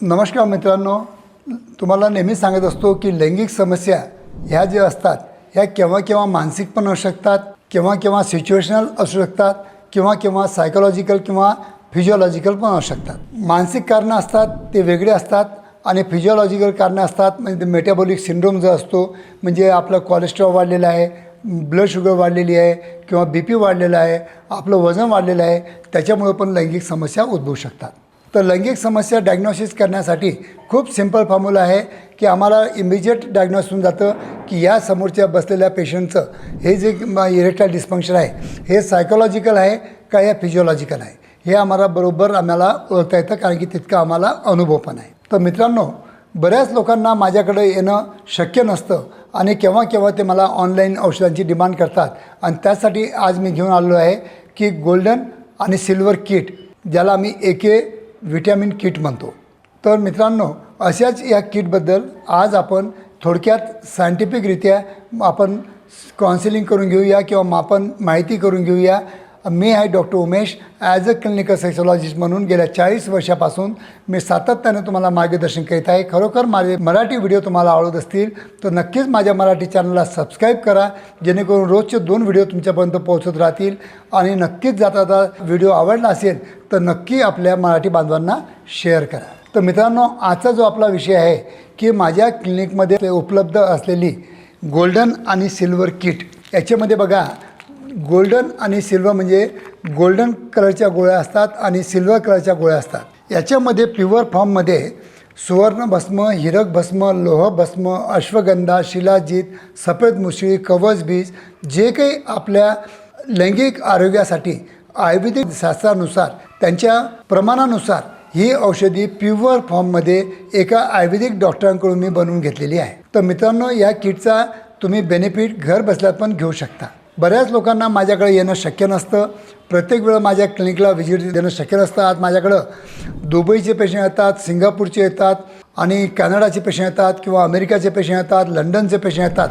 नमस्कार मित्रांनो तुम्हाला नेहमी सांगत असतो की लैंगिक समस्या ह्या ज्या असतात ह्या केव्हा केव्हा मानसिक पण असू शकतात केव्हा केव्हा सिच्युएशनल असू शकतात किंवा केव्हा सायकोलॉजिकल किंवा फिजिओलॉजिकल पण असू शकतात. मानसिक कारणं असतात ते वेगळे असतात आणि फिजिओलॉजिकल कारणं असतात म्हणजे मेटाबॉलिक सिंड्रोम जो असतो म्हणजे आपलं कोलेस्ट्रॉल वाढलेलं आहे ब्लड शुगर वाढलेली आहे किंवा बी पी वाढलेलं आहे आपलं वजन वाढलेलं आहे त्याच्यामुळं पण लैंगिक समस्या उद्भवू शकतात. तर लैंगिक समस्या डायग्नोसिस करण्यासाठी खूप सिंपल फॉर्म्युला आहे की आम्हाला इमिजिएट डायग्नोस होऊन जातं की या समोरच्या बसलेल्या पेशंटचं हे जे इरेक्टाईल डिस्फंक्शन आहे हे सायकोलॉजिकल आहे का या फिजिओलॉजिकल आहे? हे आम्हाला बरोबर आम्हाला ओळखता येतं कारण की तितका आम्हाला अनुभव पण आहे. तर मित्रांनो बऱ्याच लोकांना माझ्याकडे येणं शक्य नसतं आणि केव्हा केव्हा ते मला ऑनलाईन औषधांची डिमांड करतात. आणि त्यासाठी आज मी घेऊन आलेलो आहे की गोल्डन आणि सिल्वर किट ज्याला आम्ही एके व्हिटॅमिन किट म्हणतो. तर मित्रांनो अशाच या किटबद्दल आज आपण थोडक्यात सायंटिफिकरित्या आपण काउन्सिलिंग करून घेऊया किंवा मापन आपण माहिती करून घेऊया. मी आहे doctor Umesh. As a clinical sexologist म्हणून गेल्या चाळीस वर्षापासून मी सातत्याने तुम्हाला मार्गदर्शन करीत आहे. खरोखर माझे मराठी व्हिडिओ तुम्हाला आवडत असतील तर नक्कीच माझ्या मराठी चॅनलला सबस्क्राईब करा. जेणेकरून रोजचे दोन व्हिडिओ तुमच्यापर्यंत पोहोचत राहतील आणि नक्कीच जाता जाता व्हिडिओ आवडला असेल तर नक्की आपल्या मराठी बांधवांना शेअर करा. तर मित्रांनो आजचा जो आपला विषय आहे की माझ्या क्लिनिकमध्ये उपलब्ध असलेली गोल्डन आणि सिल्वर किट याच्यामध्ये बघा गोल्डन आणि सिल्वर म्हणजे गोल्डन कलरच्या गोळ्या असतात आणि सिल्वर कलरच्या गोळ्या असतात. याच्यामध्ये प्युअर फॉर्ममध्ये सुवर्ण भस्म हिरक भस्म लोह भस्म अश्वगंधा शिलाजीत सफेद मुसळी कवच बीज जे काही आपल्या लैंगिक आरोग्यासाठी आयुर्वेदिक शास्त्रानुसार त्यांच्या प्रमाणानुसार ही औषधी प्युअर फॉर्ममध्ये एका आयुर्वेदिक डॉक्टरांकडून मी बनवून घेतलेली आहे. तर मित्रांनो या किटचा तुम्ही बेनिफिट घर बसल्यात पण घेऊ शकता. बऱ्याच लोकांना माझ्याकडे येणं शक्य नसतं. प्रत्येक वेळा माझ्या क्लिनिकला व्हिजिट देणं शक्य नसतं. आज माझ्याकडं दुबईचे पेशंट येतात सिंगापूरचे येतात आणि कॅनडाचे पेशंट येतात किंवा अमेरिकाचे पेशंट येतात लंडनचे पेशंट येतात.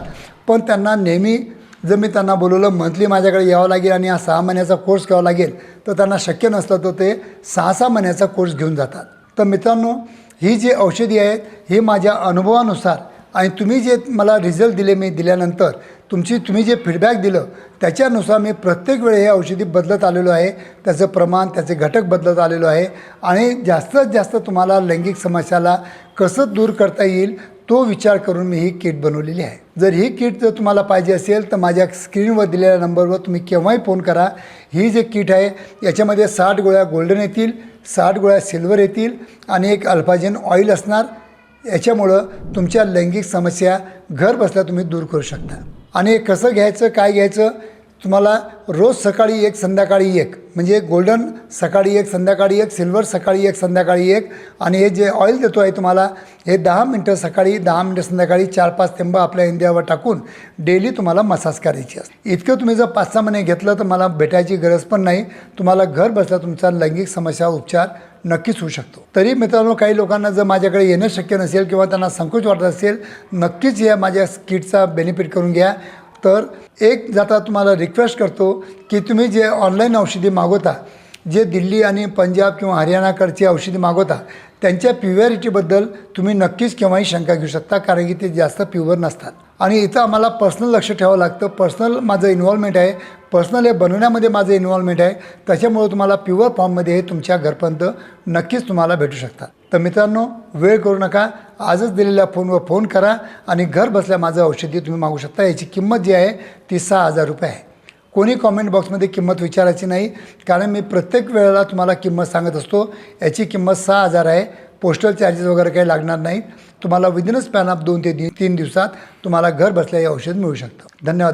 पण त्यांना नेहमी जर मी त्यांना बोलवलं मंथली माझ्याकडे यावं लागेल आणि हा सहा महिन्याचा कोर्स घ्यावा लागेल तर त्यांना शक्य नसलं तर ते सहा सहा महिन्याचा कोर्स घेऊन जातात. तर मित्रांनो ही जी औषधी आहेत ही माझ्या अनुभवानुसार आणि तुम्ही जे मला रिझल्ट दिले मी दिल्यानंतर तुमची तुम्ही जे फीडबॅक दिलं त्याच्यानुसार मी प्रत्येक वेळी हे औषधी बदलत आलेलो आहे. त्याचं प्रमाण त्याचे घटक बदलत आलेलो आहे. आणि जास्तीत जास्त तुम्हाला लैंगिक समस्याला कसं दूर करता येईल तो विचार करून मी ही किट बनवलेली आहे. जर ही किट जर तुम्हाला पाहिजे असेल तर माझ्या स्क्रीनवर दिलेल्या नंबरवर तुम्ही केव्हाही फोन करा. ही जे किट आहे याच्यामध्ये साठ गोळ्या गोल्डन येतील साठ गोळ्या सिल्वर येतील आणि एक अल्फाजेन ऑइल असणार. याच्यामुळं तुमच्या लैंगिक समस्या घर बसल्या तुम्ही दूर करू शकता. आणि कसं घ्यायचं काय घ्यायचं तुम्हाला रोज सकाळी एक संध्याकाळी एक. म्हणजे गोल्डन सकाळी एक संध्याकाळी एक सिल्वर सकाळी एक संध्याकाळी एक. आणि हे जे ऑइल देतो आहे तुम्हाला हे दहा मिनटं सकाळी दहा मिनटं संध्याकाळी चार पाच थेंब आपल्या इंडियावर टाकून डेली तुम्हाला मसाज करायची असते. इतकं तुम्ही जर पाच सहा महिने घेतलं तर मला भेटायची गरज पण नाही. तुम्हाला घर बसल्या तुमचा लैंगिक समस्या उपचार नक्कीच होऊ शकतो. तरी मित्रांनो काही लोकांना जर माझ्याकडे येणं शक्य नसेल किंवा त्यांना संकोच वाटत असेल नक्कीच या माझ्या किटचा बेनिफिट करून घ्या. तर एक जाता तुम्हाला रिक्वेस्ट करतो की तुम्ही जे ऑनलाईन औषधी मागवता जे दिल्ली आणि पंजाब किंवा हरियाणाकडची औषधी मागवता त्यांच्या प्युअरिटीबद्दल तुम्ही नक्कीच केव्हाही शंका घेऊ शकता कारण की ते जास्त प्युअर नसतात. आणि इथं आम्हाला पर्सनल लक्ष ठेवावं लागतं. पर्सनल माझं इन्व्हॉल्वमेंट आहे. पर्सनल हे बनवण्यामध्ये माझं इन्व्हॉल्वमेंट आहे. त्याच्यामुळे तुम्हाला प्युअर फॉर्ममध्ये हे तुमच्या घरपर्यंत नक्कीच तुम्हाला भेटू शकतात. तर मित्रांनो वेळ करू नका. आजच दिलेल्या फोनवर फोन करा आणि घर बसल्या माझं औषधी तुम्ही मागू शकता. याची किंमत जी आहे ती सहा हजार रुपये आहे. कोणी कॉमेंट बॉक्समध्ये किंमत विचारायची नाही कारण मी प्रत्येक वेळेला तुम्हाला किंमत सांगत असतो. याची किंमत सहा हजार आहे. पोस्टल चार्जेस वगैरे काही लागणार नाहीत तुम्हाला विदिन स्पॅन ऑफ दोन ते तीन दिवसात तुम्हाला घर बसल्या हे औषध मिळू शकतं. धन्यवाद.